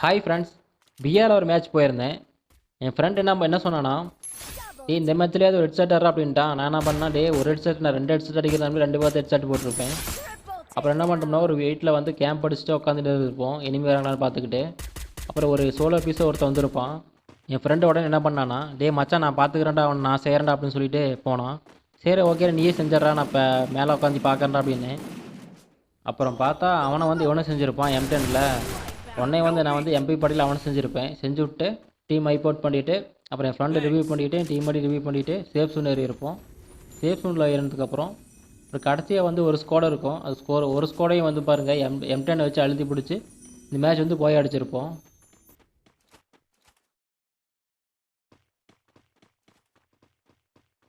Hi friends பிஆரில் ஒரு match போயிருந்தேன். என் friend என்ன என்ன சொன்னான்னா டே இந்த மேட்ச்லேயே அது ஒரு ஹெட்செட் ஆடுறா அப்படின்ட்டான் நான் என்ன பண்ணேன் டே ஒரு ஹெட்செட் நான் ரெண்டு ஹெட்செட் அடிக்கிறதா ரெண்டு பார்த்து ஹெட்செட் போட்டிருப்பேன். அப்புறம் என்ன பண்ணிட்டோம்னா ஒரு வீட்டில் வந்து கேம்ப் அடிச்சுட்டு உட்காந்துட்டு இருப்போம். இனிமேல் வராங்களான்னு பார்த்துக்கிட்டு. அப்புறம் ஒரு சோலோ பீஸை ஒருத்தன் வந்திருப்பான். என் ஃப்ரெண்டு உடனே என்ன பண்ணானா டே மச்சான் நான் பார்த்துக்கிறேன்டா அவன் நான் செய்கிறேன்டா அப்படின்னு சொல்லிட்டு போனான். சரி ஓகே நீயே செஞ்சிட்றா நான் இப்போ மேலே உட்காந்து பார்க்குறேன்டா அப்படின்னு. அப்புறம் பார்த்தா அவனை வந்து இவனும் செஞ்சுருப்பான் எம்டெனில் உடனே வந்து நான் வந்து எம்பி பாட்டியில் அவனை செஞ்சுருப்பேன். செஞ்சு விட்டு டீம் ஐப்போட் பண்ணிவிட்டு அப்புறம் என் ஃப்ரெண்டு ரிவ்யூ பண்ணிவிட்டு டீம் அடி ரிவ்யூ பண்ணிவிட்டு சேஃப் சூன் ஏறி இருப்போம். சேஃப் சூனில் ஏறினதுக்கப்புறம் அப்புறம் கடைசியாக வந்து ஒரு ஸ்கோடை இருக்கும். அது ஸ்கோர் ஒரு ஸ்கோடையும் வந்து பாருங்கள் எம் எம் டென் வச்சு அழுத்தி பிடிச்சி இந்த மேட்ச் வந்து போய் அடிச்சிருப்போம்.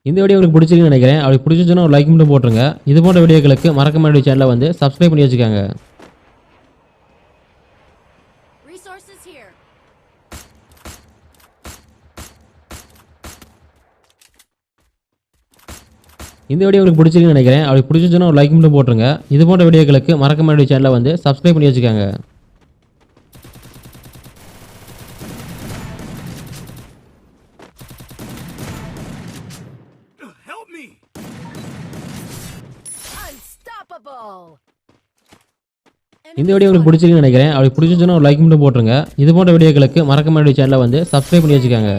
இந்த வீடியோ உங்களுக்கு பிடிச்சிருக்குன்னு நினைக்கிறேன். அப்படி பிடிச்சிச்சுன்னா ஒரு லைக் மட்டும் போட்டுருங்க. இது போன்ற வீடியோக்களுக்கு மறக்க மாட்டேன். சேனலை வந்து சப்ஸ்கிரைப் பண்ணி வச்சுக்கோங்க. Resources here. இந்த வீடியோ உங்களுக்கு பிடிச்சிருக்குன்னு நினைக்கிறேன் அப்படி பிடிச்சிச்சுன்னா ஒரு லைக் மட்டும் போட்டுருங்க இது போன்ற வீடியோக்களுக்கு மறக்க மாட்டேன் சேனலை வந்து சப்ஸ்கிரைப் பண்ணி வச்சுக்கோங்க Unstoppable. இந்த வீடியோ உங்களுக்கு பிடிச்சிருக்குன்னு நினைக்கிறேன். அப்படி பிடிச்சிருச்சுன்னா ஒரு லைக் மட்டும் போட்டுருங்க. இது போன்ற வீடியோக்களுக்கு மறக்க மாதிரி சேனலை வந்து சப்ஸ்கிரைப் பண்ணி வச்சுக்காங்க.